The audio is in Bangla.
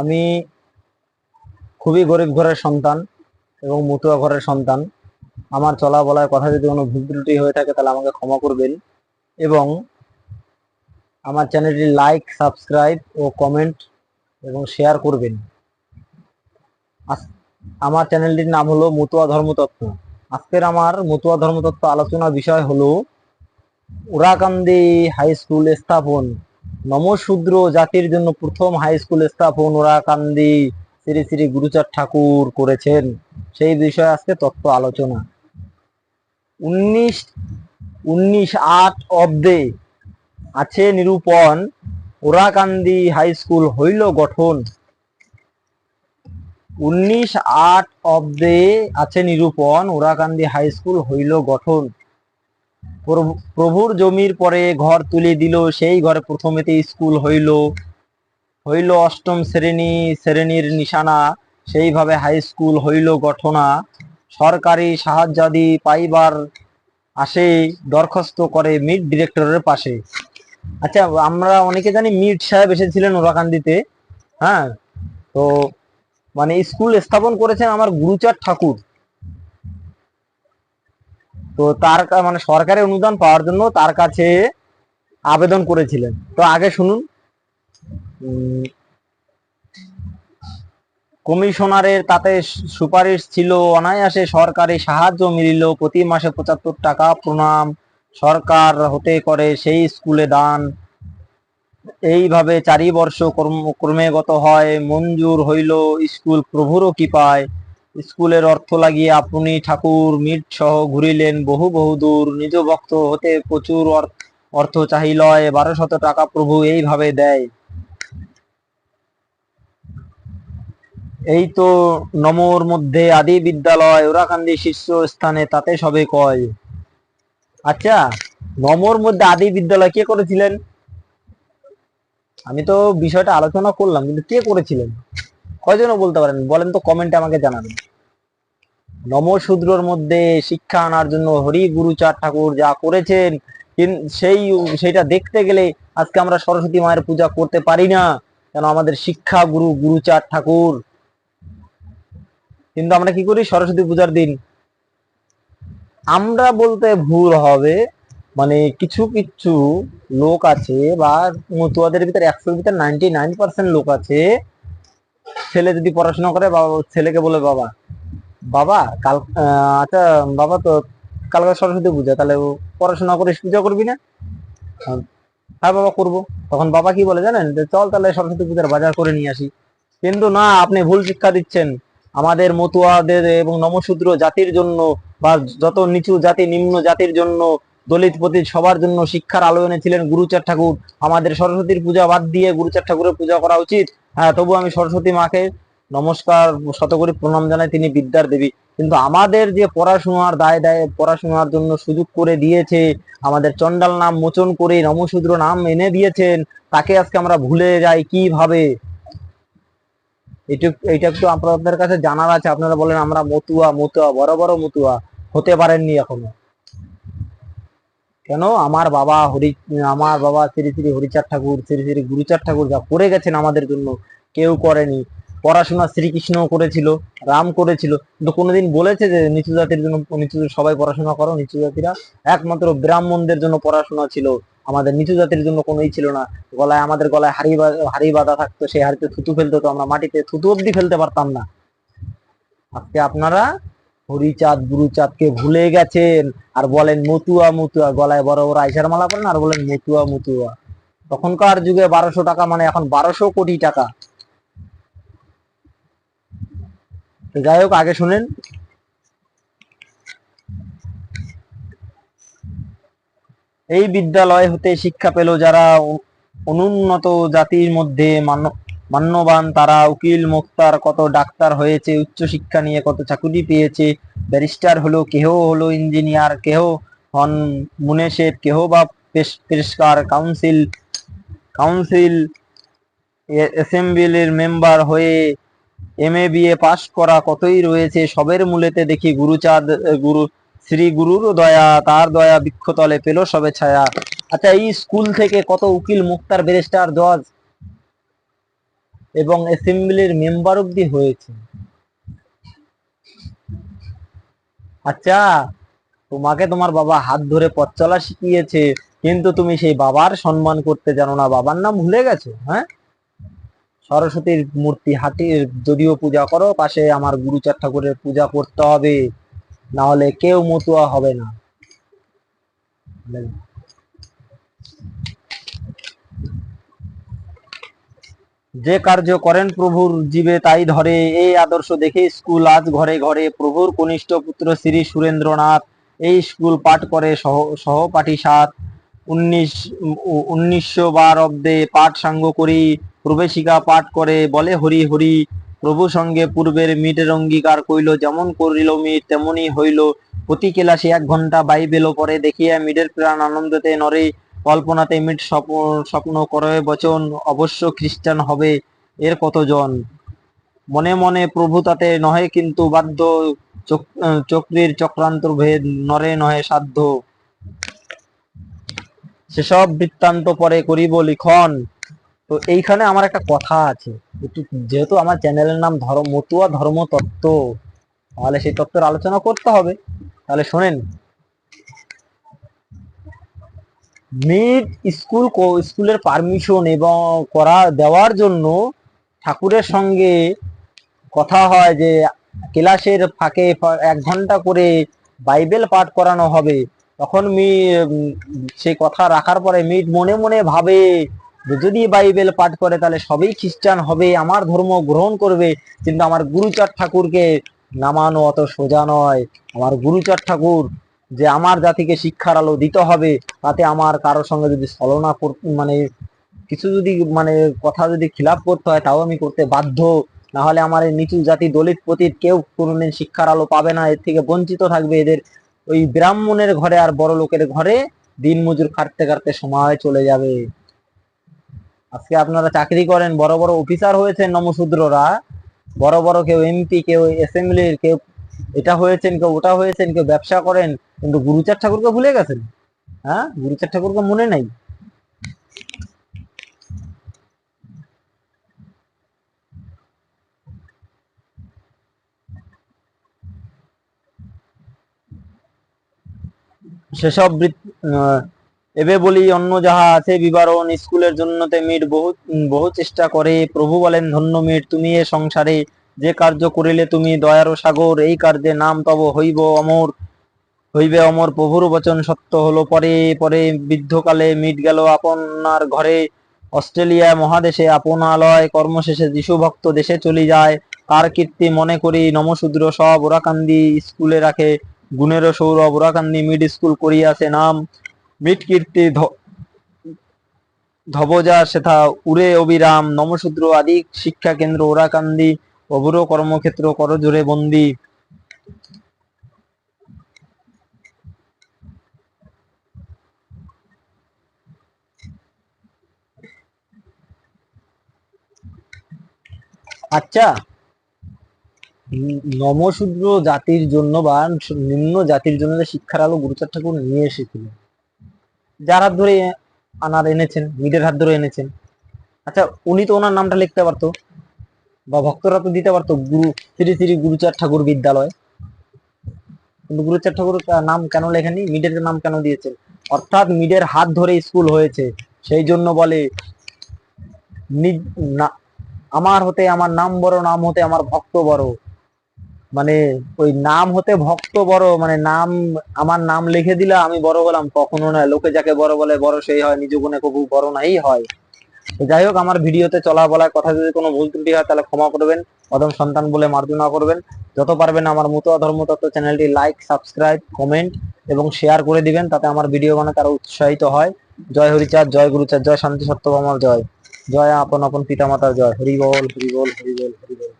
আমি খুবই গরিব ঘরের সন্তান এবং মতুয়া ঘরের সন্তান। আমার চলা বলার কথা যদি কোনো ভুল ত্রুটি হয়ে থাকে, তাহলে আমাকে ক্ষমা করবেন এবং আমার চ্যানেলটি লাইক, সাবস্ক্রাইব ও কমেন্ট এবং শেয়ার করবেন। আমার চ্যানেলটির নাম হলো মতুয়া ধর্মতত্ত্ব। আজকের আমার মতুয়া ধর্মতত্ত্ব আলোচনা বিষয় হলো উরাকান্দি হাই স্কুল স্থাপন। নমশূদ্র জাতির জন্য প্রথম হাই স্কুল স্থাপন ওরাকান্দি শ্রী শ্রী গুরুচাঁদ ঠাকুর করেছেন। সেই বিষয়ে আজকে তত্ত্ব আলোচনা। উনিশ উনিশ আট অব্দে আছে নিরূপণ ওরাকান্দি হাই স্কুল হইল গঠন। উনিশ আট অব্দে আছে নিরূপণ ওরাকান্দি হাই স্কুল হইল গঠন। প্রভুর জমির পরে ঘর তুলে দিল। সেই ঘরে প্রথমেতে স্কুল হইল। হইল অষ্টম শ্রেণি, শ্রেণির নিশানা। সেইভাবে হাই স্কুল হইল গঠনা। সরকারি সাহায্যাদি পাইবার আসে দরখাস্ত করে মিড ডিরেক্টরের পাশে। আচ্ছা আমরা অনেকে জানি মিড সাহেব এসেছিলেন ওরাকান্দিতে হ্যাঁ তো মানে স্কুল স্থাপন করেছেন আমার গুরুচার ঠাকুর। তো তার মানে সরকারি অনুদান পাওয়ার জন্য তার কাছে আবেদন করেছিলেন। তো আগে শুনুন। কমিশনারের তাতে সুপারিশ ছিল অনায়াসে সরকারি সাহায্য মিলিল। প্রতি মাসে পঁচাত্তর টাকা প্রণাম সরকার হতে করে সেই স্কুলে দান। এইভাবে চারি বর্ষ কর্ম- ক্রমেগত হয়। মঞ্জুর হইল। স্কুল প্রভুরও কি পায় স্কুলের অর্থ লাগিয়ে আপনি ঠাকুর মিট সহ ঘুরিলেন বহু বহু দূর। নিজ ভক্ত হতে প্রচুর অর- অর্থ চাহিলয় বারোশত টাকা প্রভু এইভাবে দেয়। এই তো নমর মধ্যে আদি বিদ্যালয় ওরাকান্দি শীর্ষ স্থানে তাতে সবে কয়। আচ্ছা নমর মধ্যে আদি বিদ্যালয় কে করেছিলেন? আমি তো বিষয়টা আলোচনা করলাম, কিন্তু কে করেছিলেন? কয়জনও বলতে পারেন? বলেন তো কমেন্টে আমাকে জানাবেন। নমশূদ্রর মধ্যে শিক্ষা আনার জন্য হরি গুরুচাঁদ ঠাকুর যা করেছেন সেই সেইটা দেখতে গেলে আজকে আমরা সরস্বতী মায়ের পূজা করতে পারি না। কেন আমাদের শিক্ষা গুরু গুরুচাঁদ ঠাকুর। কিন্তু আমরা কি করি? সরস্বতী পূজার দিন। আমরা বলতে ভুল হবে মানে কিছু কিছু লোক আছে বা মতুয়াদের ভিতরে একশোর ভিতরে নাইনটি নাইন পার্সেন্ট লোক আছে ছেলে যদি পড়াশোনা করে, বাবা ছেলেকে বলে বাবা বাবা, কাল আচ্ছা বাবা তো কালকে সরস্বতী পূজা, তাহলে পড়াশোনা করে পূজা করবি না? হ্যাঁ বাবা, করব। তখন বাবা কি বলে জানেন? যে, চল তাহলে সরস্বতী পূজার বাজার করে নিয়ে আসি। কিন্তু না, আপনি ভুল শিক্ষা দিচ্ছেন। আমাদের মতুয়াদের এবং নমশূদ্র জাতির জন্য বা যত নিচু জাতি, নিম্ন জাতির জন্য দলিত পতিত সবার জন্য শিক্ষার আলো এনেছিলেন গুরুচার ঠাকুর। আমাদের সরস্বতীর পূজা বাদ দিয়ে গুরুচার ঠাকুরের পূজা করা উচিত। হ্যাঁ তবু আমি সরস্বতী মাকে নমস্কার, শতকরি প্রণাম জানাই, তিনি বিদ্যার দেবী। কিন্তু আমাদের যে পড়াশোনার দায় দায়, পড়াশোনার জন্য সুযোগ করে দিয়েছে, আমাদের চন্ডাল নাম মোচন করে নমশূদ্র নাম এনে দিয়েছেন, তাকে আজকে আমরা ভুলে যাই কীভাবে? এটুক, এইটা একটু আপনাদের কাছে জানার আছে, আপনারা বলেন আমরা মতুয়া মতুয়া, বড় বড় মতুয়া, হতে পারেননি এখনও। কেন? আমার বাবা হরি, আমার বাবা শ্রী শ্রী হরিচাঁদ ঠাকুর, শ্রী শ্রী গুরুচাঁদ ঠাকুর যা করে গেছেন আমাদের জন্য, কেউ করেনি। পড়াশোনা শ্রীকৃষ্ণ করেছিল, রাম করেছিল। কিন্তু কোনোদিন বলেছে যে নিচু জাতির জন্য, নিচু সবাই পড়াশোনা করো, নিচু জাতিরা একমাত্র ব্রাহ্মণদের জন্য পড়াশোনা ছিল। আমাদের নিচু জাতির জন্য কোনোই ছিল না। গলায়, আমাদের গলায় হাড়ি হাড়ি বাঁধা থাকতো, সেই হাড়িতে থুতু ফেলতো তো আমরা মাটিতে থুতু অব্দি ফেলতে পারতাম না। আজকে আপনারা হরিচাঁদ, গুরুচাঁদকে ভুলে গেছেন আর বলেন, মতুয়া মতুয়া গলায় বড় বড় আইসার মালা করেন আর বলেন, মতুয়া মতুয়া তখনকার যুগে বারোশো টাকা মানে এখন বারোশো কোটি টাকা। যাই হোক, আগে শুনেন। এই বিদ্যালয় হতে শিক্ষা পেল যারা অনুন্নত জাতির মধ্যে মান্য- মান্যবান তারা, উকিল মুক্তার কত ডাক্তার হয়েছে, উচ্চ শিক্ষা নিয়ে কত চাকুরি পেয়েছে, ব্যারিস্টার হলো, কেহ হলো ইঞ্জিনিয়ার, কেহ হন মুনেশের, কেহ বা পেশ- পেশকার, কাউন্সিল কাউন্সিল অ্যাসেম্বলির মেম্বার হয়ে এম এ বি এ পাশ করা কতই রয়েছে, সবের মূলেতে দেখি গুরুচাঁদ, গুরু, শ্রী গুরুর দয়া, তার দয়া বৃক্ষতলে পেল সবে ছায়া। আচ্ছা এই স্কুল থেকে কত উকিল মুক্তার ব্যারিস্টার জজ এবং অ্যাসেম্বলির মেম্বার অব্দি হয়েছে। আচ্ছা তোমাকে তোমার বাবা হাত ধরে পথ চলা শিখিয়েছে, কিন্তু তুমি সেই বাবার সম্মান করতে জানো না। বাবার নাম ভুলে গেছো হ্যাঁ? সরস্বতীর মূর্তি হাতির যদিও পূজা করো, পাশে আমার গুরুচার ঠাকুরের পূজা করতে হবে না হলে কেউ মতুয়া হবে না। যে কার্য করেন প্রভুর জীবে তাই ধরে। এই আদর্শ দেখে স্কুল আজ ঘরে ঘরে প্রভুর কনিষ্ঠ পুত্র শ্রী সুরেন্দ্রনাথ এই স্কুল পাঠ করে সহ সহপাঠী সাত উনিশ উনিশশো বার অব্দে পাঠ সাঙ্গ করি, প্রবেশিকা পাঠ করে, বলে হরি হরি। প্রভু সঙ্গে পূর্বের মিটের অঙ্গীকার কইল, যেমন করিল মিট, তেমনি হইল। প্রতি ক্লাসে এক ঘণ্টা বাইবেল পরে দেখিয়া মিটের প্রাণ আনন্দতে নরে। কল্পনাতে মিট স্বপ্ন করে বচন অবশ্য খ্রিস্টান হবে এর কতজন? মনে মনে প্রভু তাতে নহে কিন্তু বাধ্য চক- আহ, চক্রান্ত ভেদ নরে নহে সাধ্য। সেসব বৃত্তান্ত পরে করিব লিখন। তো এইখানে আমার একটা কথা আছে। যেহেতু আমার চ্যানেলের নাম ধর্ম মতুয়া ধর্ম তত্ত্ব তাহলে সেই তত্ত্বের আলোচনা করতে হবে। তাহলে শোনেন মিড স্কুল স্কুলের পারমিশন এবং করা, দেওয়ার জন্য ঠাকুরের সঙ্গে কথা হয় যে ক্লাসের ফাঁকে এক ঘণ্টা করে বাইবেল পাঠ করানো হবে। তখন মি সে কথা রাখার পরে মিট মনে মনে ভাবে যদি বাইবেল পাঠ করে তাহলে সবই খ্রিস্টান হবে, আমার ধর্ম গ্রহণ করবে, কিন্তু আমার গুরুচার ঠাকুরকে নামানো অত সোজা নয়। আমার গুরুচার ঠাকুর যে আমার জাতিকে শিক্ষার আলো দিতে হবে, তাতে আমার কারোর সঙ্গে যদি ছলনা মানে কিছু যদি মানে কথা যদি খিলাপ করতে হয়, তাও আমি করতে বাধ্য। না হলে আমার এই নিচু জাতি দলিত পতিত কেউ কোনোদিন শিক্ষার আলো পাবে না, এর থেকে বঞ্চিত থাকবে এদের। ওই ব্রাহ্মণের ঘরে আর বড় লোকের ঘরে দিন মজুর খাটতে খাটতে সময় চলে যাবে। আজকে আপনারা চাকরি করেন, বড় বড় অফিসার হয়েছেন নমশূদ্ররা। বড় বড় কেউ এমপি কেউ অ্যাসেম্বলির কেউ এটা হয়েছেন কেউ, ওটা হয়েছেন কেউ, ব্যবসা করেন, কিন্তু গুরুচার ঠাকুরকে ভুলে গেছেন? হ্যাঁ? গুরুচার ঠাকুরকে মনে নাই? সেসব এবে বলি অন্য যাহা আছে বিবরণ, স্কুলের জন্য মিট বহু বহু চেষ্টা করে। প্রভু বলেন, ধন্য মিট, তুমি এ সংসারে যে কার্য করিলে তুমি দয়ারও সাগর, এই কার্যে নাম তব হইব অমর। হইবে অমর প্রভুর বচন সত্য হলো পরে পরে বৃদ্ধকালে মিট গেল আপনার ঘরে। অস্ট্রেলিয়া মহাদেশে আপনালয়, কর্মশেষে যিশু ভক্ত দেশে চলে যায়। তার কীর্তি মনে করি নমশূদ্র সব ওরাকান্দি স্কুলে রাখে। গুণের সৌরভ ওরাকান্দি মিড স্কুল করিয়াছে নাম। মিট কীর্তি ধবজা সেথা উরে অবিরাম। নমশূদ্র আদি শিক্ষা কেন্দ্র ওরাকান্দি অবুর কর্মক্ষেত্র কর জোরে বন্দি। আচ্ছা নমশূদ্র জাতির জন্য বা নিম্ন জাতির জন্য শিক্ষার আলো গুরুচার ঠাকুর নিয়ে এসেছিলেন, যার হাত ধরে আনার এনেছেন মিডের হাত ধরে এনেছেন। আচ্ছা উনি তো ওনার নামটা লিখতে পারতো। বা ভক্তরা তো দিতে পারতো, গুরু, শ্রী শ্রী গুরুচার ঠাকুর বিদ্যালয়। কিন্তু গুরুচার ঠাকুর নাম কেন লেখেনি মিডের নাম কেন দিয়েছেন? অর্থাৎ মিডের হাত ধরে স্কুল হয়েছে, সেই জন্য বলে আমার হতে আমার নাম বড়, নাম হতে আমার ভক্ত বড়। মানে ওই নাম হতে ভক্ত বড় মানে নাম, আমার নাম লিখে দিলে আমি বড় হলাম। কখনো না লোকে যাকে বড় বলে, বড় সেই হয়, নিজ গুণে কবু বড় নাই হয়। যাই হোক, আমার ভিডিওতে চলা বলার কথা যদি কোনো ভুল ত্রুটি হয়, তাহলে ক্ষমা করবেন। অদম সন্তান বলে মার্জনা করবেন। যত পারবেন আমার মতো ধর্মতত্ত্ব চ্যানেলটি লাইক সাবস্ক্রাইব কমেন্ট এবং শেয়ার করে দিবেন, তাতে আমার ভিডিও বানাতে আরও উৎসাহিত হয়। জয় হরিচাঁদ, জয় গুরুচাঁদ, জয় শান্তি সত্যভামার জয়। জয় আপন আপন পিতামাতার জয়। হরি বল হরি বল হরি বল হরি বল।